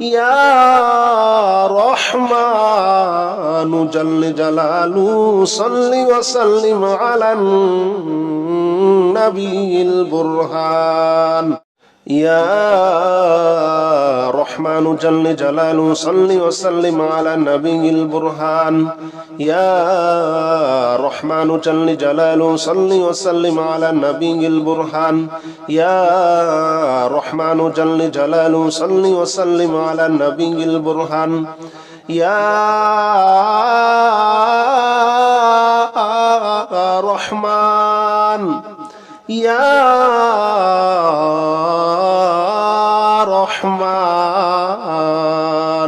يا رحمن جل جلاله صل وسلم على النبي البرهان يا رحمن جل جلاله صل وسلم على النبي البرهان. يا رحمن جل جلاله صل وسلم على النبي البرهان. يا رحمن جل جلاله صل وسلم على النبي البرهان. يا رحمن يا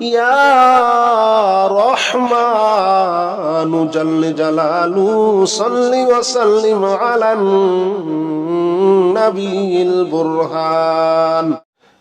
يا رحمن جل جلاله صل وسلم على النبي البرهان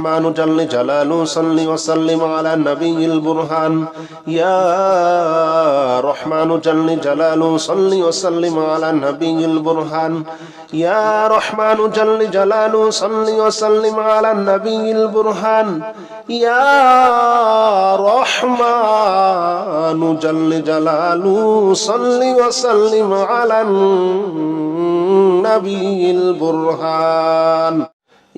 يا رحمن جل جلاله صل وسلم على النبي البرهان يا رحمن جل جلاله صل وسلم على النبي البرهان يا رحمن جل جلاله صل وسلم على النبي البرهان يا رحمن جل جلاله صل وسلم على النبي البرهان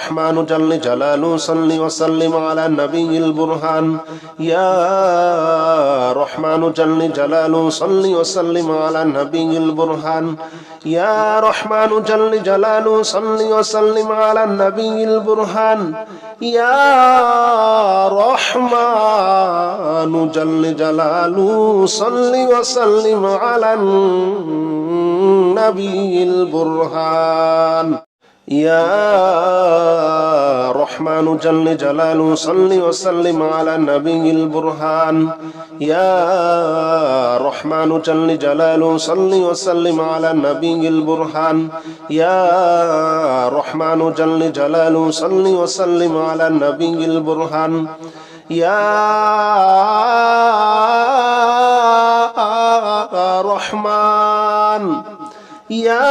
يا رحمن جل جلاله صل وسلم على النبي البرهان يا رحمن جل جلاله صل وسلم على النبي البرهان يا رحمن جل جلاله صل وسلم على النبي البرهان يا رحمن جل جلاله صل وسلم على النبي البرهان يا رحمن جل جلاله صل وسلم على النبي البرهان. يا رحمن جل جلاله صل وسلم على النبي البرهان. يا رحمن جل جلاله صل وسلم على النبي البرهان. يا رحمن يا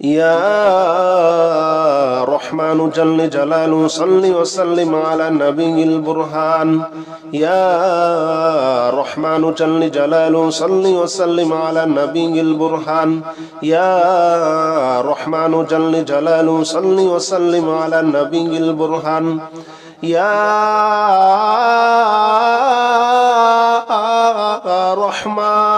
يا رحمن جل جلاله صل وسلم على النبي البرهان. يا رحمن جل جلاله صل وسلم على النبي البرهان. يا رحمن جل جلاله صل وسلم على النبي البرهان. يا رحمن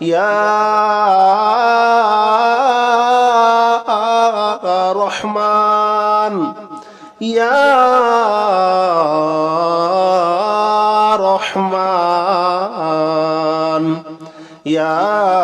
يا رحمن يا رحمن يا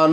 رحمن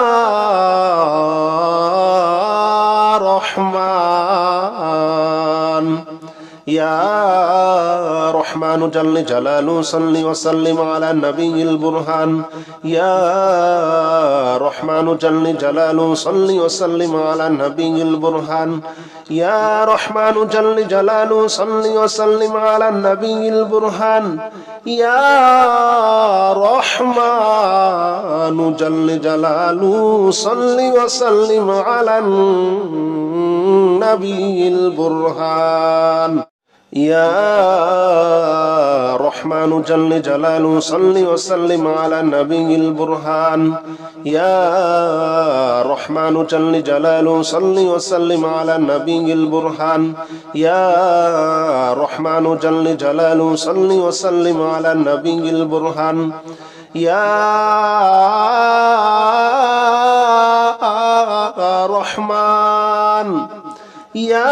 يا رحمن جل جلاله صل وسلم على النبي البرهان. يا رحمن جل جلاله صل وسلم على النبي البرهان. يا رحمن جل جلاله صل وسلم على النبي البرهان. يا رحمن جل جلاله صل وسلم على النبي البرهان. يا رحمن جل جلاله صل وسلم على النبي البرهان. يا رحمن جل جلاله صل وسلم على النبي البرهان. يا رحمن جل جلاله صل وسلم على النبي البرهان. يا رحمن يا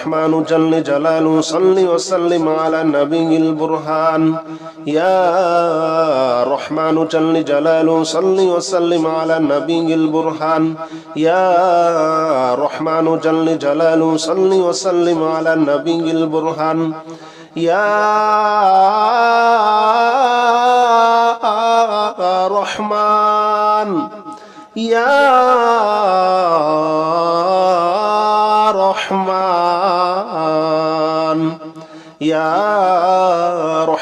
رحمن جل جلاله صل وسلم على النبي البرهان. يا رحمن جل جلاله صل وسلم على النبي البرهان. يا رحمن جل جلاله صل وسلم على النبي البرهان. يا رحمن يا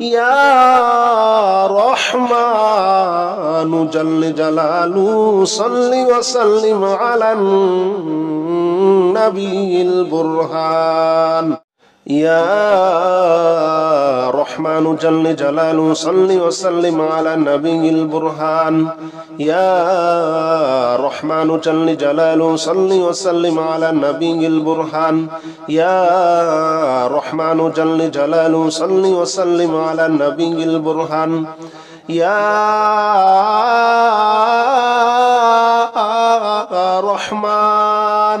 يا رحمن جل جلاله صل وسلم على النبي البرهان يا رحمن جل جلاله صل وسلم على النبي البرهان. يا رحمن جل جلاله صل وسلم على النبي البرهان. يا رحمن جل جلاله صل وسلم على النبي البرهان. يا رحمن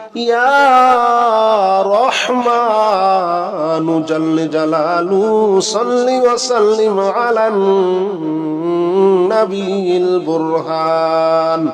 يا رحمن جل جلاله صل وسلم على النبي البرهان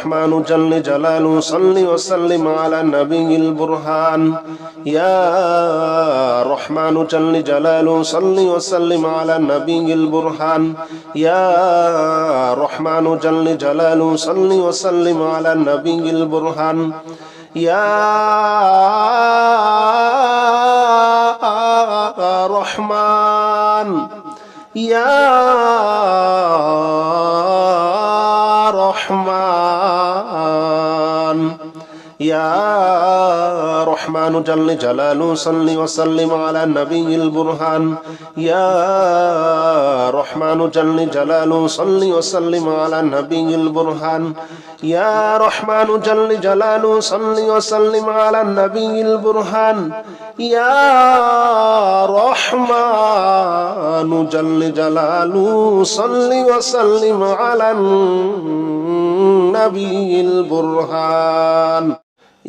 رحمن جل جلاله صل وسلم على النبي البرهان. يا رحمن جل جلاله صل وسلم على النبي البرهان. يا رحمن جل جلاله صل وسلم على النبي البرهان. يا رحمن يا يا رحمن جل جلاله صل وسلم على النبي البرهان يا رحمن جل جلاله صل وسلم على النبي البرهان يا رحمن جل جلاله صل وسلم على النبي البرهان يا رحمن جل جلاله صل وسلم على النبي البرهان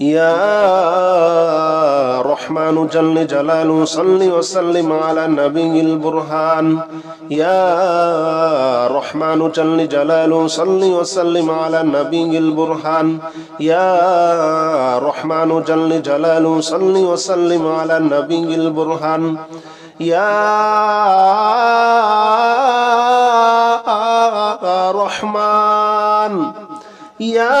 يا رحمن جل جلاله صل وسلم على النبي البرهان. يا رحمن جل جلاله صل وسلم على النبي البرهان. يا رحمن جل جلاله صل وسلم على النبي البرهان. يا رحمن يا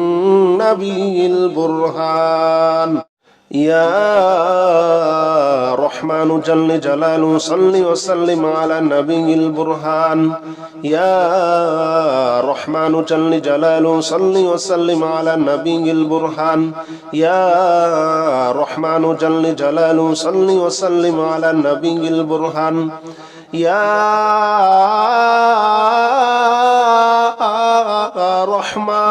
البرهان يا رحمن جل جلاله صل وسلم على النبي البرهان. يا رحمن جل جلاله صل وسلم على النبي البرهان. يا رحمن جل جلاله صل وسلم على النبي البرهان. يا رحمن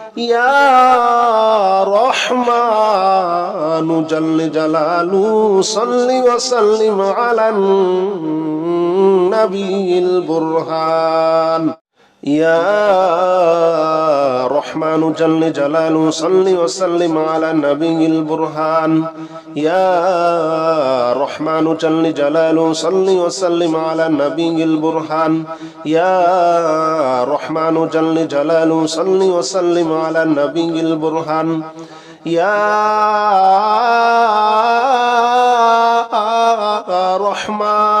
يا رحمن جل جلاله صل وسلم على النبي البرهان يا رحمن جل جلاله صل وسلم على النبي البرهان. يا رحمن جل جلاله صل وسلم على النبي البرهان. يا رحمن جل جلاله صل وسلم على النبي البرهان. يا رحمن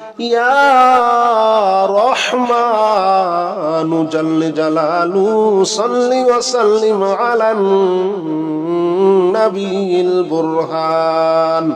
يا رحمن جل جلاله صل وسلم على النبي البرهان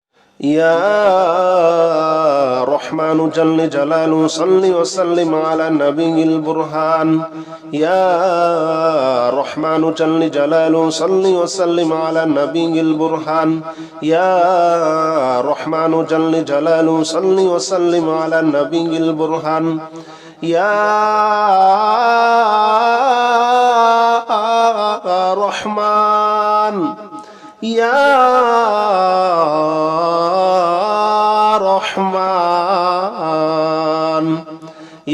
يا رحمن جل جلاله صل وسلم على النبي البرهان. يا رحمن جل جلاله صل وسلم على النبي البرهان. يا رحمن جل جلاله صل وسلم على النبي البرهان. يا رحمن يا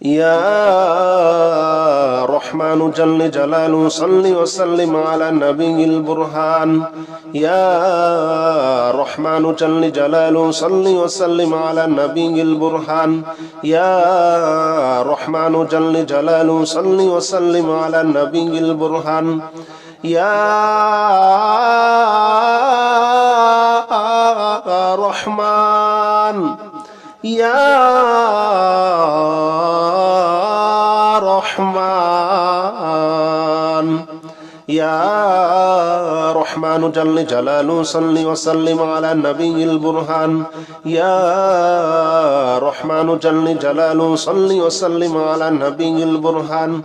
يا رحمن جل جلاله صل وسلم على النبي البرهان. يا رحمن جل جلاله صل وسلم على النبي البرهان. يا رحمن جل جلاله صل وسلم على النبي البرهان. يا رحمن يا يا رحمن جل جلاله صل وسلم على النبي البرهان. يا رحمن جل جلاله صل وسلم على النبي البرهان.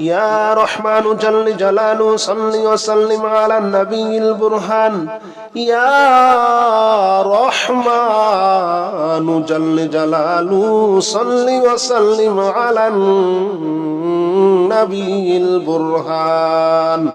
يا رحمن جل جلاله صل وسلم على النبي البرهان. يا رحمن جل جلاله صل وسلم على النبي البرهان.